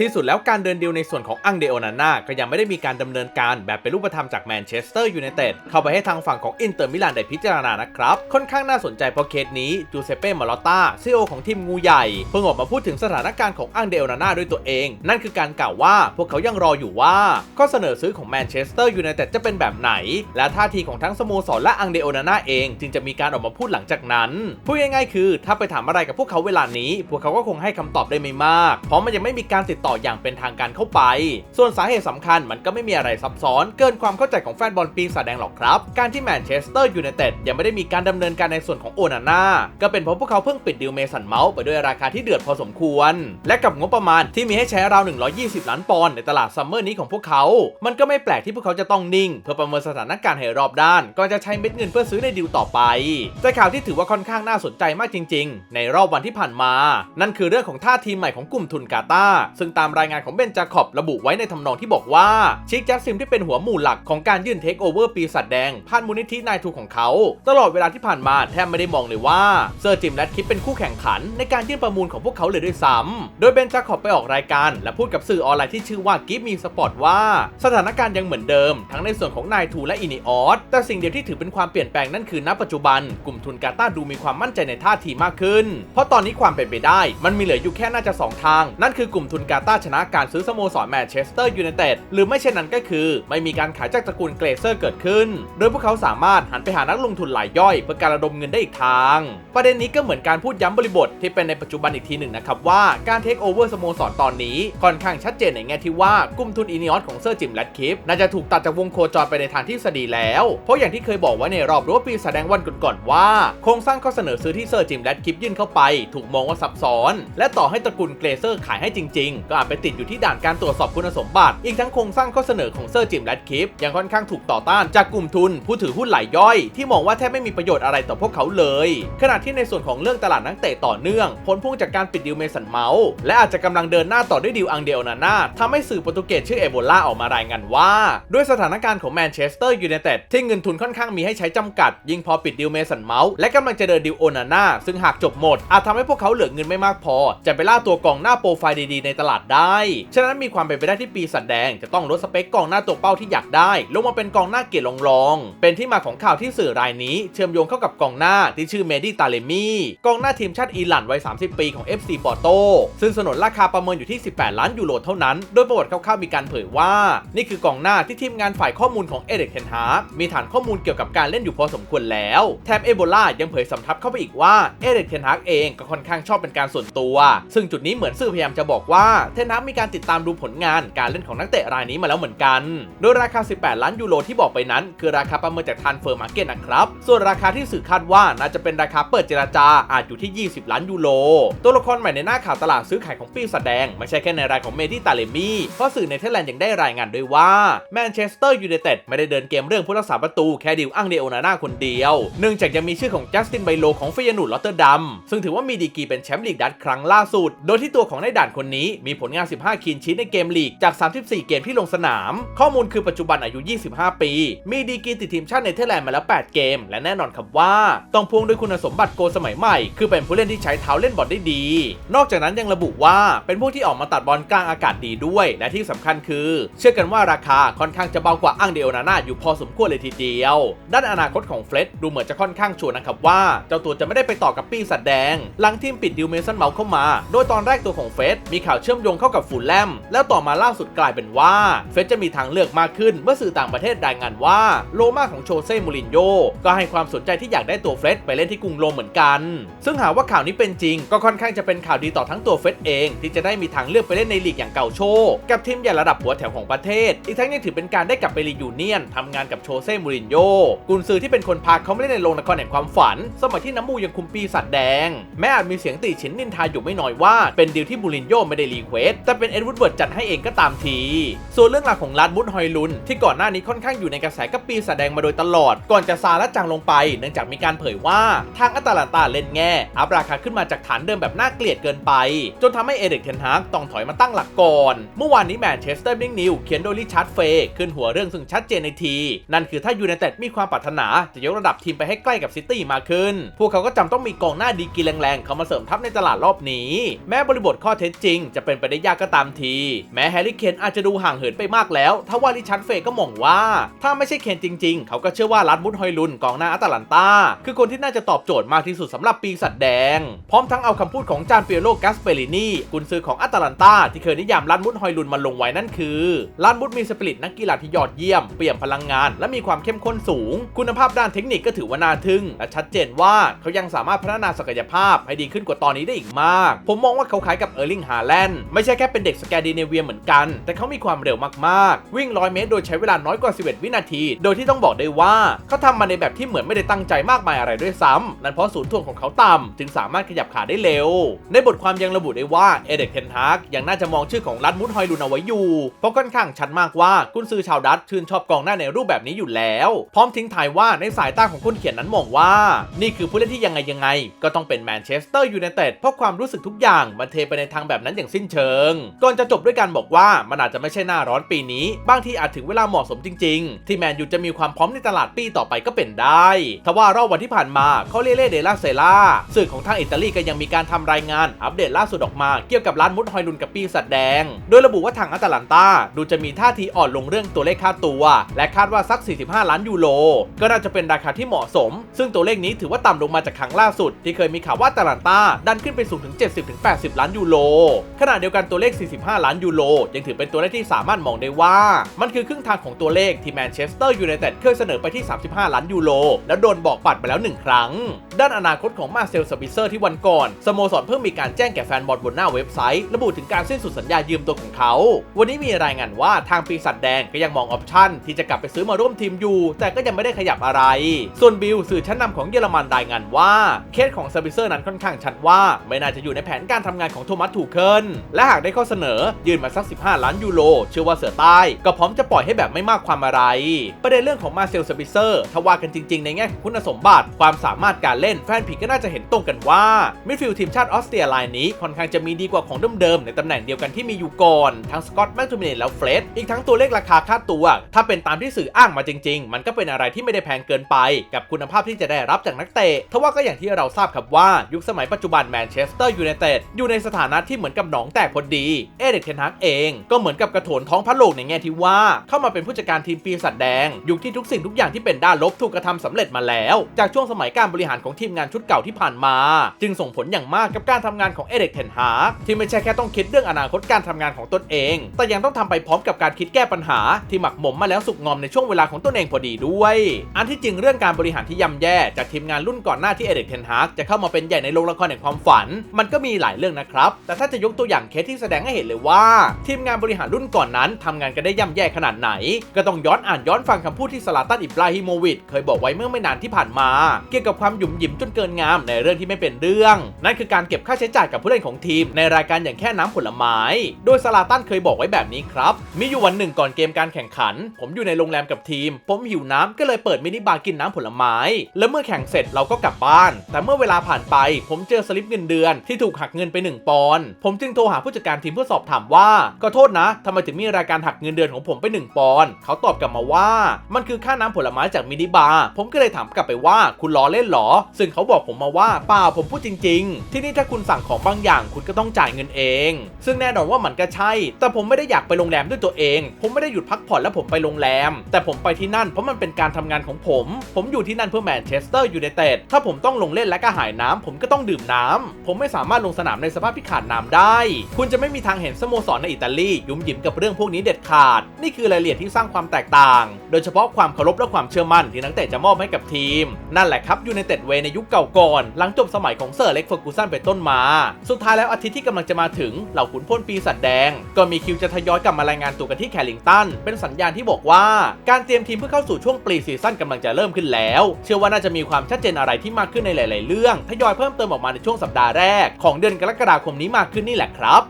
ที่สุดแล้วการเดินดีลในส่วนของอังเดโอนาน่าก็ยังไม่ได้มีการดำเนินการแบบเป็นรูปธรรมจากแมนเชสเตอร์ยูไนเต็ดเข้าไปให้ทางฝั่งของอินเตอร์มิลานได้พิจารณานะครับ ค่อนข้างน่าสนใจเพราะเคสนี้จูเซเป้มาลอต้าซีอของทีมงูใหญ่ เพิ่งออกมาพูดถึงสถานการณ์ของอังเดโอนาน่าด้วยตัวเอง นั่นคือการกล่าวว่าพวกเขายังรออยู่ว่าข้อเสนอซื้อของแมนเชสเตอร์ยูไนเต็ดจะเป็นแบบไหน และท่าทีของทั้งสโมสรและอังเดโอนาน่าเอง จึงจะมีการออกมาพูดหลังจากนั้นพูดง่ายๆคือ ถ้าไปถามอะไรกับพวกเขาเวลานี้ พวกเขาก็คงให้คำตอบได้ไม่มาก เพราะมันยังไม่มีการติดต่ออย่างเป็นทางการเข้าไป ส่วนสาเหตุสำคัญมันก็ไม่มีอะไรซับซ้อน เกินความเข้าใจของแฟนบอลปีศาจแดงหรอกครับ การที่แมนเชสเตอร์ยูไนเต็ดยังไม่ได้มีการดำเนินการในส่วนของโอนาน่าก็เป็นเพราะพวกเขาเพิ่งปิดดิวเมสันเมาส์ไปด้วยราคาที่เดือดพอสมควร และกับงบประมาณที่มีให้ใช้ราว 120 ล้านปอนด์ในตลาดซัมเมอร์นี้ของพวกเขา มันก็ไม่แปลกที่พวกเขาจะต้องนิ่ง เพื่อประเมินสถานการณ์ให้รอบด้านก่อนจะใช้เม็ดเงินเพื่อซื้อในดิวต่อไปแต่ข่าวที่ถือว่าค่อนข้างน่าสนใจมากจริง ๆ ในรอบวันที่ผ่านมา นั่นคือเรื่องของท่าทีใหม่ของกลุ่มทุนกาตาซึ่งตามรายงานของเบนจาคอบระบุไว้ในทำนองที่บอกว่าชิคจัสซิมที่เป็นหัวหมู่หลักของการยื่นเทคโอเวอร์ปีศาจแดงผ่านมูลนิธินายทูของเขา ตลอดเวลาที่ผ่านมาแทบไม่ได้มองเลยว่าเซอร์จิมและคิปเป็นคู่แข่งขัน ในการยื่นประมูลของพวกเขาเลยด้วยซ้ำโดยเบนจาคอบไปออกรายการและพูดกับสื่อออนไลน์ที่ชื่อว่ากิฟมีสปอร์ตว่าสถานการณ์ยังเหมือนเดิม ทั้งในส่วนของนายทูและอินิออสแต่สิ่งเดียวที่ถือเป็นความเปลี่ยนแปลงนั่นคือณปัจจุบัน กลุ่มทุนกาตาดูมีความมั่นใจในท่าทีมากขึ้น เพราะตอนนี้ความเป็นไปได้ มันมีเหลืออยู่แค่น่าจะสองทาง นั่นคือกลุ่มทุนกาต้าชนะการซื้อสโมสรแมนเชสเตอร์ยูไนเต็ดหรือไม่เช่นนั้นก็คือ ไม่มีการขายจากตระกูลเกรเซอร์เกิดขึ้น โดยพวกเขาสามารถหันไปหานักลงทุนรายย่อย เพื่อการระดมเงินได้อีกทาง ประเด็นนี้ก็เหมือนการพูดย้ำบริบทที่เป็นในปัจจุบันอีกทีหนึ่งนะครับว่าการเทคโอเวอร์สโมสรตอนนี้ค่อนข้างชัดเจนในแง่ที่ว่ากลุ่มทุนอินิออสของเซอร์จิมแรดคิฟน่าจะถูกตัดจากวงโคจรไปในทางที่สดีแล้ว เพราะอย่างที่เคยบอกไว้ในรอบรั้วปีแสดงวันก่อนๆว่า โครงสร้างข้อเสนอซื้อที่เซอร์จิมแรดคิฟยื่นเข้าไป ถูกมองว่าซับซ้อน และต่อให้ตระกูลเกรเซอร์ขายให้จริง ๆก็อาจไปติดอยู่ที่ด่านการตรวจสอบคุณสมบัติ อีกทั้งโครงสร้างข้อเสนอของเซอร์จิมแรดคิฟยังค่อนข้างถูกต่อต้านจากกลุ่มทุน ผู้ถือหุ้นหลายย่อย ที่มองว่าแทบไม่มีประโยชน์อะไรต่อพวกเขาเลย ขณะที่ในส่วนของเรื่องตลาดนักเตะต่อเนื่อง ผลพุ่งจากการปิดดิวเมสันเมาส์และอาจจะกำลังเดินหน้าต่อด้วยดิวอังเดลนาน่าทำให้สื่อโปรตุเกสชื่อเอโบลาออกมารายงานว่า ด้วยสถานการณ์ของแมนเชสเตอร์ยูไนเต็ดที่เงินทุนค่อนข้างมีให้ใช้จำกัด ยิ่งพอปิดดิวเมสันเมาส์และกำลังจะเดินดิวโอนาน่าซึ่งหากจบหมดอาจทำให้พวกเขาเหลือเงินไม่มากพอ จะไปล่าตัวกองหน้าโปรไฟล์ดีๆในตลาดได้ ฉะนั้นมีความเป็นไปได้ที่ปีศาจแดงจะต้องลดสเปคกองหน้าตัวเป้าที่อยากได้ ลงมาเป็นกองหน้าเกียรติรอง เป็นที่มาของข่าวที่สื่อรายนี้ เชื่อมโยงเข้ากับกองหน้าที่ชื่อเมดี้ตาเลมี่กองหน้าทีมชาติอิหร่านวัย 30 ปีของ FC ปอร์โตซึ่งสนนราคาประเมินอยู่ที่ 18 ล้านยูโรเท่านั้น โดยประวัติคร่าวๆมีการเผยว่า นี่คือกองหน้าที่ทีมงานฝ่ายข้อมูลของเอเด็กเทนฮาร์มีฐานข้อมูลเกี่ยวกับการเล่นอยู่พอสมควรแล้ว แถมเอโบลายังเผยสำทับเข้าไปอีกว่าเอเด็กเทนฮาร์เองก็ค่อนข้างชอบเป็นการส่วนตัว ซึ่งจุดนี้เหมือนสื่อพยายามจะบอกว่าเทนฮาร์มีการติดตามดูผลงานการเล่นของนักเตะรายนี้มาแล้วเหมือนกัน โดยราคา 18 ล้านยูโรที่บอกไปนั้น คือราคาประเมินจากทันเฟอร์มาร์เก็ตนะครับ ส่วนราคาที่สื่อคาดว่าน่าจะเป็นราคาเปิดเจราจาอาจอยู่ที่ 20 ล้านยูโร ตัวละครใหม่ในหน้าข่าวตลาดซื้อขายของปีศาจแดง ไม่ใช่แค่ในรายของเมดี้ตาเลมี่เพราะสื่อในเทแลนด์ยังได้รายงานด้วยว่าแมนเชสเตอร์ยูไนเต็ดไม่ได้เดินเกมเรื่องผู้รักษาประตูแค่ดิวอังเดโอนาน่าคนเดียว เนื่องจากยังมีชื่อของจัสตินไบโลของเฟยนูดลอตเตอร์ดัมซึ่งถือว่ามีดีกีเป็นแชมป์ลีกดัตครั้งล่าสุด โดยที่ตัวของนายด่านคนนี้มีผลงาน 15 คีนชีในเกมลีกจาก 34 เกมที่ลงสนาม ข้อมูลคือปัจจุบันอายุ 25 ปี มีดีกรีติดทีมชาติเนเธอร์แลนด์มาแล้ว 8 เกม และแน่นอนครับว่า ต้องพ่วงด้วยคุณสมบัติโกสมัยใหม่ คือเป็นผู้เล่นที่ใช้เท้าเล่นบอลได้ดี นอกจากนั้นยังระบุว่าเป็นผู้ที่ออกมาตัดบอลกลางอากาศดีด้วย และที่สำคัญคือ เชื่อกันว่าราคาค่อนข้างจะเบากว่าอังเดโอนาน่าอยู่พอสมควรเลยทีเดียว ด้านอนาคตของเฟรดดูเหมือนจะค่อนข้างชัวร์นะครับว่าเจ้าตัวจะไม่ได้ไปต่อกับปีศาจแดง หลังทีมปิดดิวเมสันเมาเข้ามา โดยตอนแรกตัวของเฟรดมีข่าวเชื่อมโยงเข้ากับฟูลแลม แล้วต่อมาล่าสุดกลายเป็นว่า เฟร็ดจะมีทางเลือกมากขึ้นเมื่อสื่อต่างประเทศรายงานว่าโลมาของโชเซ่มูรินโญ่ก็ให้ความสนใจที่อยากได้ตัวเฟร็ดไปเล่นที่กรุงโรมเหมือนกัน ซึ่งหากว่าข่าวนี้เป็นจริง ก็ค่อนข้างจะเป็นข่าวดีต่อทั้งตัวเฟร็ดเอง ที่จะได้มีทางเลือกไปเล่นในลีกอย่างเก่าโช กับทีมใหญ่ระดับหัวแถวของประเทศ อีกทั้งยังถือเป็นการได้กลับไปรียูเนียนทำงานกับโชเซ่มูรินโญ่กุนซือที่เป็นคนพาเขาไม่ได้ในโรงละครแห่งความฝัน สมัยที่น้ำมูยังคุมปีศาจแดง แม้อาจมีเสียงติฉินนินทาอยู่ไม่น้อยว่าเป็นดีลที่มูรินโญ่ไม่ได้รีเควสแต่เป็นเอ็ดวูดเวิร์ดจัดให้เองก็ตามที ส่วนเรื่องราวของลาดบุตฮอยลุน ที่ก่อนหน้านี้ค่อนข้างอยู่ในกระแสกับปีศาจแดงมาโดยตลอด ก่อนจะซาและจางลงไป เนื่องจากมีการเผยว่าทางอัตแลนตาเล่นแง่อัพราคาขึ้นมาจากฐานเดิมแบบน่าเกลียดเกินไป จนทำให้เอเด็กเทนฮากต้องถอยมาตั้งหลักก่อน เมื่อวานนี้แมนเชสเตอร์บิงนิวเขียนโดยริชาร์ดเฟย์ขึ้นหัวเรื่องซึ่งชัดเจนในที นั่นคือถ้ายูไนเต็ดมีความปรารถนาจะยกระดับทีมไปให้ใกล้กับซิตี้มากขึ้น พวกเขาก็จำต้องมีกองหน้าดีกีแรงๆ เข้ามาเสริมทัพในตลาดรอบนี้ แม้บริบทข้อเท็จจริง จะเป็นไปไปได้ยากก็ตามที แม้แฮร์รี่เคนอาจจะดูห่างเหินไปมากแล้วถ้าว่าริชันเฟย์ก็มองว่า ถ้าไม่ใช่เคนจริง ๆ เขาก็เชื่อว่ารัดมุดฮอยลุนกองหน้าอัตแลนตา คือคนที่น่าจะตอบโจทย์มากที่สุดสำหรับปีศาจแดง พร้อมทั้งเอาคำพูดของจานเปียโลกัสเปรินีกุนซือของอัตแลนตาที่เคยนิยามรัดมุดฮอยลุนมาลงไว้นั่นคือรัดมุดมีสปิริตนักกีฬาที่ยอดเยี่ยม เปี่ยมพลังงาน และมีความเข้มข้นสูง คุณภาพด้านเทคนิคก็ถือว่าน่าทึ่งและชัดเจนว่าเขายังสามารถพัฒนาศักยภาพให้ดีขึ้นกว่าตอนนี้ได้อีกมาก ผมมองว่าเขาคล้ายกับเออร์ลิงฮาแลนด์ไม่ใช่แค่เป็นเด็กสแกนดิเนเวียเหมือนกัน แต่เขามีความเร็วมากๆ วิ่ง 100 เมตร โดยใช้เวลาน้อยกว่า 11 วินาที โดยที่ต้องบอกได้ว่าเขาทำมาในแบบที่เหมือนไม่ได้ตั้งใจมากมายอะไรด้วยซ้ำนั่นเพราะศูนย์ถ่วงของเขาต่ำจึงสามารถขยับขาได้เร็ว ในบทความยังระบุได้ว่าเอเด็กเทนฮากยังน่าจะมองชื่อของรัดมุดฮอยลุนเอาไว้อยู่เพราะค่อนข้างชัดมากว่ากุนซือชาวดัตช์ชื่นชอบกองหน้าในรูปแบบนี้อยู่แล้ว พร้อมทิ้งท้ายว่าในสายตาของคนเขียนนั้นมองว่า นี่คือผู้เล่นที่ยังไงยังไง ก็ต้องเป็นแมนเชสเตอร์ยูไนเต็ดเพราะความรู้สึกทุกอย่างมันเทไปในทางแบบนั้นอย่างสิ้นเชิงก่อนจะจบด้วยการบอกว่ามันอาจจะไม่ใช่หน้าร้อนปีนี้ บางทีอาจถึงเวลาเหมาะสมจริง ๆ ที่แมนยูจะมีความพร้อมในตลาดปีต่อไปก็เป็นได้ทว่ารอบวันที่ผ่านมาเขาเล่เล่เดลาเซล่าสื่อของทางอิตาลีก็ยังมีการทำรายงานอัปเดตล่าสุดออกมาเกี่ยวกับร้านมุดฮอยลุนกับปีสัตว์แดง โดยระบุว่าทางอัตแลนตาดูจะมีท่าทีอ่อนลงเรื่องตัวเลขค่าตัว และคาดว่าสัก 45 ล้านยูโรก็น่าจะเป็นราคาที่เหมาะสม ซึ่งตัวเลขนี้ถือว่าต่ำลงมาจากครั้งล่าสุด ที่เคยมีข่าวว่าอัตแลนตาดันขึ้นไปสูงถึง 70-80 ล้านยูโรขณะเดียวกันตัวเลข 45 ล้านยูโรยังถือเป็นตัวเลขที่สามารถมองได้ว่า มันคือครึ่งทางของตัวเลขที่แมนเชสเตอร์ยูไนเต็ดเคยเสนอไปที่ 35 ล้านยูโรแล้วโดนบอกปัดไปแล้วหนึ่งครั้ง ด้านอนาคตของมาเซลสปิเซอร์ที่วันก่อนสโมสรเพิ่งมีการแจ้งแก่แฟนบอลบนหน้าเว็บไซต์ ระบุถึงการสิ้นสุดสัญญายืมตัวของเขา วันนี้มีรายงานว่าทางปีศาจแดงก็ยังมองออปชั่น ที่จะกลับไปซื้อมาร่วมทีมอยู่ แต่ก็ยังไม่ได้ขยับอะไร ส่วนบิลสื่อชั้นนำของเยอรมันรายงานว่าเคสของสปิเซอร์นั้นค่อนข้างชัดว่า ไม่น่าจะอยู่ในแผนการทำงานของโทมัสถูเคิลและหากได้ข้อเสนอยื่นมาสัก 15 ล้านยูโรเชื่อว่าเสือใต้ ก็พร้อมจะปล่อยให้แบบไม่มากความอะไร ประเด็นเรื่องของมาเซลสปิเซอร์ถ้าว่ากันจริง ๆ ในแง่ของคุณสมบัติ ความสามารถการเล่นแฟนผีก็น่าจะเห็นตรงกันว่ามิดฟิลด์ทีมชาติออสเตรียรายนี้ค่อนข้างจะมีดีกว่าของเดิมๆในตำแหน่งเดียวกันที่มีอยู่ก่อนทั้งสกอตต์แมคทูมินแล้วเฟรดอีกทั้งตัวเลขราคาค่าตัว ถ้าเป็นตามที่สื่ออ้างมาจริง ๆ มันก็เป็นอะไรที่ไม่ได้แพงเกินไป กับคุณภาพที่จะได้รับจากนักเตะทว่าก็อย่างที่เราทราบครับว่ายุคสมัยปัจจุบันแมนเชสเตอร์ยูไนเต็ดอยู่ในสถานะที่เหมือนกับหนองแตกพอดี เอเดกเทนฮักเอง ก็เหมือนกับกระโถนท้องพระโลกในแง่ที่ว่า เข้ามาเป็นผู้จัดการทีมปีศาจแดง ยุคที่ทุกสิ่งทุกอย่างที่เป็นด้านลบถูกกระทำสำเร็จมาแล้ว จากช่วงสมัยการบริหารของทีมงานชุดเก่าที่ผ่านมา จึงส่งผลอย่างมากกับการทำงานของเอเดกเทนฮากที่ไม่ใช่แค่ต้องคิดเรื่องอนาคตการทำงานของตนเอง แต่ยังต้องทำไปพร้อมกับการคิดแก้ปัญหา ที่หมักหมมมาแล้วสุกงอมในช่วงเวลาของตนเองพอดีด้วย อันที่จริงเรื่องการบริหารที่ย่ำแย่จากทีมงานรุ่นก่อนหน้าที่เอเดกเทนฮากจะเข้ามาเป็นใหญ่ในโรงละครแห่งความฝัน มันก็มีหลายเรื่องนะครับ แต่ถ้าจะยกตัวอย่างเคสที่แสดงให้เห็นเลยว่า ทีมงานบริหารรุ่นก่อนนั้นทำงานกันได้ย่ำแย่ขนาดไหน ก็ต้องย้อนอ่านย้อนฟังคำพูดที่สลาตันอิบราฮิโมวิชเคยบอกไว้เมื่อไม่นานที่ผ่านมา เกี่ยวกับความหยุ่มหยิมจนเกินงามในเรื่องที่ไม่เป็นเรื่อง นั่นคือการเก็บค่าใช้จ่ายกับผู้เล่นของทีม ในรายการอย่างแค่น้ำผลไม้ โดยสลาตันเคยบอกไว้แบบนี้ครับมีอยู่วันหนึ่งก่อนเกมการแข่งขัน ผมอยู่ในโรงแรมกับทีม ผมหิวน้ำก็เลยเปิดมินิบาร์กินน้ำผลไม้ แล้วเมื่อแข่งเสร็จเราก็กลับบ้าน แต่เมื่อเวลาผ่านไป ผมเจอสลิปเงินเดือนที่ถูกหักเงินไป 1 ปอนด์ผมจึงโทรหาผู้จัดการทีมเพื่อสอบถามว่าก็โทษนะทำไมถึงมีรายการหักเงินเดือนของผมไป 1 ปอนด์เขาตอบกลับมาว่า มันคือค่าน้ำผลไม้จากมินิบาร์ผมก็เลยถามกลับไปว่าคุณล้อเล่นหรอ ซึ่งเขาบอกผมมาว่าเปล่าผมพูดจริง ๆ ที่นี่ถ้าคุณสั่งของบางอย่างคุณก็ต้องจ่ายเงินเอง ซึ่งแน่นอนว่ามันก็ใช่ แต่ผมไม่ได้อยากไปโรงแรมด้วยตัวเอง ผมไม่ได้หยุดพักผ่อนแล้วผมไปโรงแรม แต่ผมไปที่นั่นเพราะมันเป็นการทำงานของผม ผมอยู่ที่นั่นเพื่อแมนเชสเตอร์ยูไนเต็ดถ้าผมต้องลงเล่นและก็หายน้ำผมก็ต้องดื่มน้ำผมไม่สามารถลงสนามในสภาพที่ขาดน้ำได้คุณจะไม่มีทางเห็นสโมสรในอิตาลียุ่มหยิมกับเรื่องพวกนี้เด็ดขาด นี่คือรายละเอียดที่สร้างความแตกต่าง โดยเฉพาะความเคารพและความเชื่อมั่นที่นักเตะจะมอบให้กับทีม นั่นแหละครับยูไนเต็ดเวในยุคเก่าก่อน หลังจบสมัยของเซอร์เล็กเฟอร์กูสันเป็นต้นมา สุดท้ายแล้วอาทิตย์ที่กำลังจะมาถึงเหล่าขุนพลปีศาจแดง ก็มีคิวจะทยอยกลับมารายงานตัวกันที่แคลิงตันเป็นสัญญาณที่บอกว่า การเตรียมทีมเพื่อเข้าสู่ช่วงปรีซีซั่นกำลังจะเริ่มขึ้นแล้ว เชื่อว่าน่าจะมีความชัดเจนอะไรที่มากขึ้นในหลาย ๆ เรื่องทยอยเพิ่มเติมออกมาในช่วงสัปดาห์แรกของเดือนกรกฎาคมนี้มากขึ้นนี่แหละครับ